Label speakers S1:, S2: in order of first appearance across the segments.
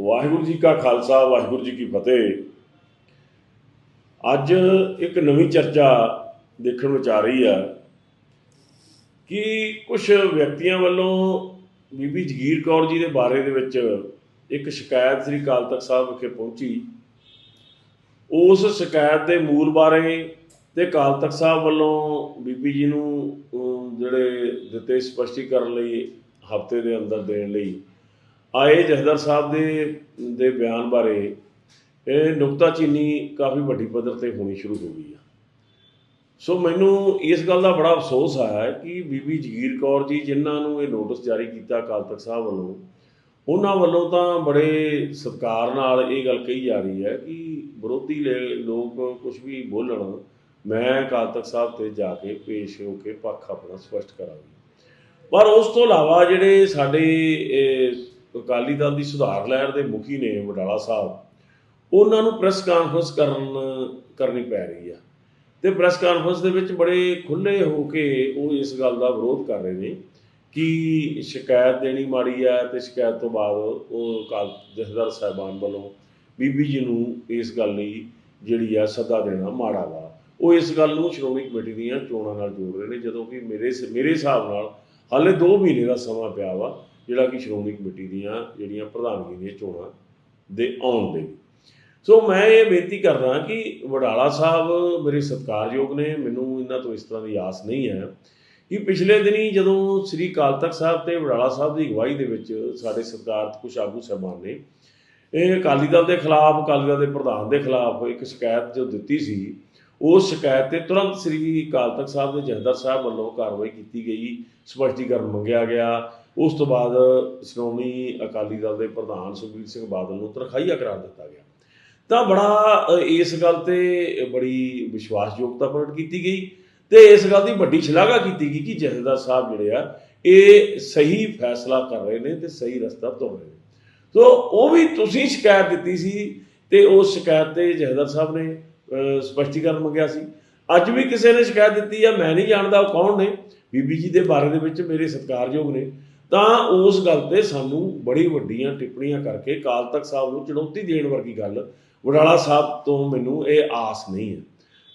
S1: ਵਾਹਿਗੁਰੂ ਜੀ ਕਾ ਖਾਲਸਾ, ਵਾਹਿਗੁਰੂ ਜੀ ਕੀ ਫਤਿਹ। ਅੱਜ ਇੱਕ ਨਵੀਂ ਚਰਚਾ ਦੇਖਣ ਵਿੱਚ ਆ ਰਹੀ ਆ ਕਿ ਕੁਝ ਵਿਅਕਤੀਆਂ ਵੱਲੋਂ ਬੀਬੀ ਜਗੀਰ ਕੌਰ ਜੀ ਦੇ ਬਾਰੇ ਦੇ ਵਿੱਚ ਇੱਕ ਸ਼ਿਕਾਇਤ ਸ੍ਰੀ ਅਕਾਲ ਤਖਤ ਸਾਹਿਬ ਵਿਖੇ ਪਹੁੰਚੀ। ਉਸ ਸ਼ਿਕਾਇਤ ਦੇ ਮੂਲ ਬਾਰੇ ਤੇ ਕਾਲ ਤਖਤ ਸਾਹਿਬ ਵੱਲੋਂ ਬੀਬੀ ਜੀ ਨੂੰ ਜਿਹੜੇ ਦਿੱਤੇ ਸਪਸ਼ਟੀਕਰਨ ਲਈ ਹਫ਼ਤੇ ਦੇ ਅੰਦਰ ਦੇਣ ਲਈ ਆਏ ਜਹਦਰ ਸਾਹਿਬ ਦੇ ਦੇ ਬਿਆਨ ਬਾਰੇ, ਇਹ ਨੁਕਤਾਚੀਨੀ ਕਾਫੀ ਵੱਡੀ ਪੱਧਰ ਤੇ ਹੋਣੀ ਸ਼ੁਰੂ ਹੋ ਗਈ ਆ। ਸੋ ਮੈਨੂੰ ਇਸ ਗੱਲ ਦਾ ਬੜਾ ਅਫਸੋਸ ਆਇਆ ਕਿ ਬੀਬੀ ਜਗੀਰ ਕੌਰ ਜੀ, ਜਿਨ੍ਹਾਂ ਨੂੰ ਇਹ ਨੋਟਿਸ ਜਾਰੀ ਕੀਤਾ ਅਕਾਲ ਤਖਤ ਸਾਹਿਬ ਵੱਲੋਂ, ਉਹਨਾਂ ਵੱਲੋਂ ਤਾਂ ਬੜੇ ਸਤਿਕਾਰ ਨਾਲ ਇਹ ਗੱਲ ਕਹੀ ਜਾ ਰਹੀ ਹੈ ਕਿ ਵਿਰੋਧੀ ਲੇ- ਲੋਕ ਕੁਝ ਵੀ ਬੋਲਣ, ਮੈਂ ਅਕਾਲ ਤਖਤ ਸਾਹਿਬ ਤੇ ਜਾ ਕੇ ਪੇਸ਼ ਹੋ ਕੇ ਪੱਖ ਆਪਣਾ ਸਪਸ਼ਟ ਕਰਾਂਗੀ। ਪਰ ਉਸ ਤੋਂ ਇਲਾਵਾ ਜਿਹੜੇ ਸਾਡੇ ਅਕਾਲੀ ਦਲ ਦੀ ਸੁਧਾਰ ਲਹਿਰ ਦੇ ਮੁਖੀ ਨੇ ਵਡਾਲਾ ਸਾਹਿਬ। ਉਹਨਾਂ ਨੂੰ ਪ੍ਰੈਸ ਕਾਨਫਰੰਸ ਕਰਨ, ਕਰਨੀ ਪੈ ਰਹੀ ਆ। ਤੇ ਪ੍ਰੈਸ ਕਾਨਫਰੰਸ ਦੇ ਵਿੱਚ ਬੜੇ ਖੁੱਲੇ ਹੋ ਕੇ ਉਹ ਇਸ ਗੱਲ ਦਾ ਵਿਰੋਧ ਕਰ ਰਹੇ ਨੇ ਕਿ ਸ਼ਿਕਾਇਤ ਦੇਣੀ ਮਾੜੀ ਹੈ ਤੇ ਸ਼ਿਕਾਇਤ ਤੋਂ ਬਾਅਦ ਉਹ ਅਕਾਲ ਜਥੇਦਾਰ ਸਾਹਿਬਾਨ ਵੱਲੋਂ ਬੀਬੀ ਜੀ ਨੂੰ ਇਸ ਗੱਲ ਲਈ ਜਿਹੜੀ ਆ ਸੱਦਾ ਦੇਣਾ ਮਾੜਾ ਵਾ। ਉਹ ਇਸ ਗੱਲ ਨੂੰ ਸ਼੍ਰੋਮਣੀ ਕਮੇਟੀ ਦੀਆਂ ਚੋਣਾਂ ਨਾਲ ਜੋੜ ਰਹੇ ਨੇ, ਜਦੋਂ ਕਿ ਮੇਰੇ ਮੇਰੇ ਹਿਸਾਬ ਨਾਲ ਹਾਲੇ 2 ਮਹੀਨੇ ਦਾ ਸਮਾਂ ਪਿਆ ਵਾ। ਜਿਹੜਾ ਕਿ ਸ਼੍ਰੋਮਣੀ ਕਮੇਟੀ ਦੀਆਂ ਜਿਹੜੀਆਂ ਪ੍ਰਧਾਨਗੀ ਦੀਆਂ ਚੋਣਾਂ ਦੇ ਆਉਣ ਦੇ। ਸੋ ਮੈਂ ਇਹ ਬੇਨਤੀ ਕਰਦਾ ਕਿ ਵਡਾਲਾ ਸਾਹਿਬ ਮੇਰੇ ਸਤਿਕਾਰਯੋਗ ਨੇ, ਮੈਨੂੰ ਇਹਨਾਂ ਤੋਂ ਇਸ ਤਰ੍ਹਾਂ ਦੀ ਆਸ ਨਹੀਂ ਹੈ ਕਿ ਪਿਛਲੇ ਦਿਨੀ ਜਦੋਂ ਸ੍ਰੀ ਅਕਾਲ ਤਖਤ ਸਾਹਿਬ ਤੇ ਵਡਾਲਾ ਸਾਹਿਬ ਦੀ ਅਗਵਾਈ ਦੇ ਵਿੱਚ ਸਾਡੇ ਸਰਕਾਰ ਕੁਝ ਆਗੂ ਸਾਹਿਬਾਨ ਨੇ, ਇਹ ਅਕਾਲੀ ਦਲ ਦੇ ਖਿਲਾਫ, ਅਕਾਲੀ ਦਲ ਦੇ ਪ੍ਰਧਾਨ ਦੇ ਖਿਲਾਫ ਇੱਕ ਸ਼ਿਕਾਇਤ ਜੋ ਦਿੱਤੀ ਸੀ, ਉਸ ਸ਼ਿਕਾਇਤ ਤੇ ਤੁਰੰਤ ਸ੍ਰੀ ਅਕਾਲ ਤਖਤ ਸਾਹਿਬ ਦੇ ਜਥੇਦਾਰ ਸਾਹਿਬ ਵੱਲੋਂ ਕਾਰਵਾਈ ਕੀਤੀ ਗਈ, ਸਪਸ਼ਟੀਕਰਨ ਮੰਗਿਆ ਗਿਆ ਉਸ ਤੋਂ ਬਾਅਦ ਸ਼੍ਰੋਮਣੀ ਅਕਾਲੀ ਦਲ ਦੇ ਪ੍ਰਧਾਨ ਸੁਖਬੀਰ ਸਿੰਘ ਬਾਦਲ ਨੂੰ ਤਰਖਾਈਆ ਕਰਾਰ ਦਿੱਤਾ ਗਿਆ। ਤਾਂ ਬੜਾ ਇਸ ਗੱਲ ਤੇ ਬੜੀ ਵਿਸ਼ਵਾਸਯੋਗਤਾ ਪ੍ਰਗਟ ਕੀਤੀ ਗਈ ਤੇ ਇਸ ਗੱਲ ਦੀ ਵੱਡੀ ਸ਼ਲਾਘਾ ਕੀਤੀ ਗਈ ਕਿ ਜਥੇਦਾਰ ਸਾਹਿਬ ਜਿਹੜੇ ਆ ਇਹ ਸਹੀ ਫੈਸਲਾ ਕਰ ਰਹੇ ਨੇ ਤੇ ਸਹੀ ਰਸਤਾ ਤੁਰ ਰਹੇ ਨੇ। ਸੋ ਉਹ ਵੀ ਤੁਸੀਂ ਸ਼ਿਕਾਇਤ ਦਿੱਤੀ ਸੀ ਤੇ ਉਸ ਸ਼ਿਕਾਇਤ ਤੇ ਜਥੇਦਾਰ ਸਾਹਿਬ ਨੇ ਅ, ਸਪਸ਼ਟੀਕਰਨ ਮੰਗਿਆ ਸੀ। ਅੱਜ ਵੀ ਕਿਸੇ ਨੇ ਸ਼ਿਕਾਇਤ ਦਿੱਤੀ ਆ ਮੈਂ ਨਹੀਂ ਜਾਣਦਾ ਉਹ ਕੌਣ ਨੇ। ਬੀਬੀ ਜੀ ਦੇ ਬਾਰੇ ਦੇ ਵਿੱਚ ਮੇਰੇ ਸਤਿਕਾਰਯੋਗ ਨੇ। ਤਾਂ ਉਸ ਗੱਲ ਤੇ ਸਾਨੂੰ ਬੜੀ ਵੱਡੀਆਂ ਟਿੱਪਣੀਆਂ ਕਰਕੇ ਕਾਲ ਤਖ਼ਤ ਸਾਹਿਬ ਨੂੰ ਚੁਣੌਤੀ ਦੇਣ ਵਰਗੀ ਗੱਲ ਵਡਾਲਾ ਸਾਹਿਬ ਤੋਂ ਮੈਨੂੰ ਇਹ ਆਸ ਨਹੀਂ ਹੈ।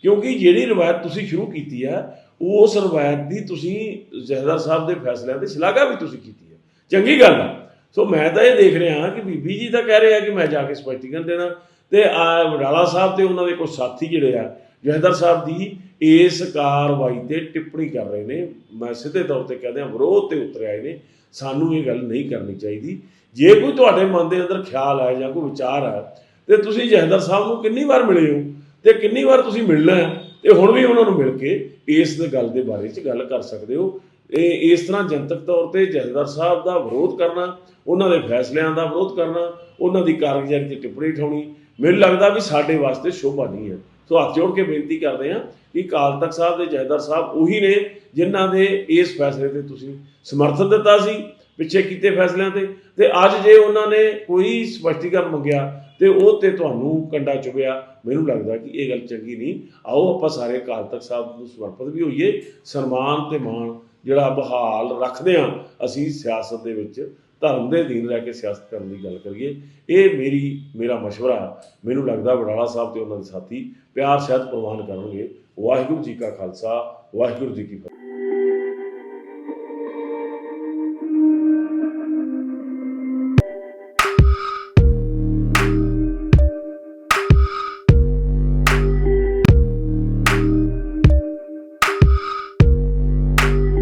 S1: ਕਿਉਂਕਿ ਜਿਹੜੀ ਰਵਾਇਤ ਤੁਸੀਂ ਸ਼ੁਰੂ ਕੀਤੀ ਹੈ, ਉਸ ਰਵਾਇਤ ਦੀ ਤੁਸੀਂ ਜਹਦਰ ਸਾਹਿਬ ਦੇ ਫੈਸਲਿਆਂ ਦੀ ਸ਼ਲਾਘਾ ਵੀ ਤੁਸੀਂ ਕੀਤੀ ਹੈ। ਚੰਗੀ ਗੱਲ ਹੈ। ਸੋ ਮੈਂ ਤਾਂ ਇਹ ਦੇਖ ਰਿਹਾ ਕਿ ਬੀਬੀ ਜੀ ਤਾਂ ਕਹਿ ਰਹੇ ਆ ਕਿ ਮੈਂ ਜਾ ਕੇ ਸਪਸ਼ਟੀਕਰਨ ਦੇਣਾ ਤੇ ਆ ਵਡਾਲਾ ਸਾਹਿਬ ਤੇ ਉਹਨਾਂ ਦੇ ਕੁਝ ਸਾਥੀ ਜਿਹੜੇ ਆ, ਜਹਦਰ ਸਾਹਿਬ ਦੀ ਇਸ ਕਾਰਵਾਈ ਤੇ ਟਿੱਪਣੀ ਕਰ ਰਹੇ ਨੇ। ਮੈਂ ਸਿੱਧੇ ਤੌਰ ਤੇ ਕਹਿੰਦੇ ਆ ਵਿਰੋਧ ਤੇ ਉਤਰ ਆਏ ਨੇ ਸਾਨੂੰ ਇਹ ਗੱਲ ਨਹੀਂ ਕਰਨੀ ਚਾਹੀਦੀ। ਜੇ ਕੋਈ ਤੁਹਾਡੇ ਮਨ ਦੇ ਅੰਦਰ ਖਿਆਲ ਹੈ ਜਾਂ ਕੋਈ ਵਿਚਾਰ ਹੈ, ਤੇ ਤੁਸੀਂ ਜਹਦਰ ਸਾਹਿਬ ਨੂੰ ਕਿੰਨੀ ਵਾਰ ਮਿਲੇ ਹੋ, ਤੇ ਕਿੰਨੀ ਵਾਰ ਤੁਸੀਂ ਮਿਲਣਾ ਹੈ, ਤੇ ਹੁਣ ਵੀ ਉਹਨਾਂ ਨੂੰ ਮਿਲ ਕੇ ਇਸ ਗੱਲ ਦੇ ਬਾਰੇ 'ਚ ਗੱਲ ਕਰ ਸਕਦੇ ਹੋ। ਇਹ ਇਸ ਤਰ੍ਹਾਂ ਜਨਤਕ ਤੌਰ ਤੇ ਜਥੇਦਾਰ ਸਾਹਿਬ ਦਾ ਵਿਰੋਧ ਕਰਨਾ, ਉਹਨਾਂ ਦੇ ਫੈਸਲਿਆਂ ਦਾ ਵਿਰੋਧ ਕਰਨਾ, ਉਹਨਾਂ ਦੀ ਕਾਰਗੁਜ਼ਾਰੀ ਤੇ ਟਿੱਪਣੀ ਠਾਉਣੀ, ਮੈਨੂੰ ਲੱਗਦਾ ਵੀ ਸਾਡੇ ਵਾਸਤੇ ਸ਼ੋਭਾ ਨਹੀਂ ਹੈ। ਸੋ ਹੱਥ ਜੋੜ ਕੇ ਬੇਨਤੀ ਕਰਦੇ ਹਾਂ ਕਿ ਅਕਾਲ ਤਖਤ ਸਾਹਿਬ ਦੇ ਜਥੇਦਾਰ ਸਾਹਿਬ ਉਹੀ ਨੇ ਜਿਨ੍ਹਾਂ ਦੇ ਇਸ ਫੈਸਲੇ ਤੇ ਤੁਸੀਂ ਸਮਰਥਨ ਦਿੱਤਾ ਸੀ, ਪਿੱਛੇ ਕੀਤੇ ਫੈਸਲਿਆਂ ਤੇ। ਤੇ ਅੱਜ ਜੇ ਉਹਨਾਂ ਨੇ ਕੋਈ ਸਪਸ਼ਟੀਕਰਨ ਮੰਗਿਆ ਤੇ ਉਹ ਤੇ ਤੁਹਾਨੂੰ ਕੰਡਾ ਚੁਬਿਆ ਮੈਨੂੰ ਲੱਗਦਾ ਕਿ ਇਹ ਗੱਲ ਚੰਗੀ ਨਹੀਂ। ਆਓ ਆਪਾਂ ਸਾਰੇ ਅਕਾਲ ਤਖਤ ਸਾਹਿਬ ਨੂੰ ਸਮਰਪਿਤ ਵੀ ਹੋਈਏ। ਸਨਮਾਨ ਤੇ ਮਾਣ ਜਿਹੜਾ ਬਹਾਲ ਰੱਖਦੇ ਹਾਂ ਅਸੀਂ ਸਿਆਸਤ ਦੇ ਵਿੱਚ ਧਰਮ ਦੇ ਅਧੀਨ ਰਹਿ ਕੇ ਸਿਆਸਤ ਕਰਨ ਦੀ ਗੱਲ ਕਰੀਏ, ਇਹ ਮੇਰੀ, ਮੇਰਾ ਮਸ਼ਵਰਾ, ਮੈਨੂੰ ਲੱਗਦਾ ਵਡਾਲਾ ਸਾਹਿਬ ਤੇ ਉਹਨਾਂ ਦੇ ਸਾਥੀ ਪਿਆਰ ਸ਼ਾਇਦ ਪ੍ਰਵਾਨ ਕਰਨਗੇ। ਵਾਹਿਗੁਰੂ ਜੀ ਕਾ ਖਾਲਸਾ, ਵਾਹਿਗੁਰੂ ਜੀ ਕੀ ਫਤਿਹ।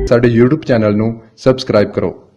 S2: ਸਾਡੇ YouTube ਚੈਨਲ ਨੂੰ ਸਬਸਕ੍ਰਾਈਬ ਕਰੋ।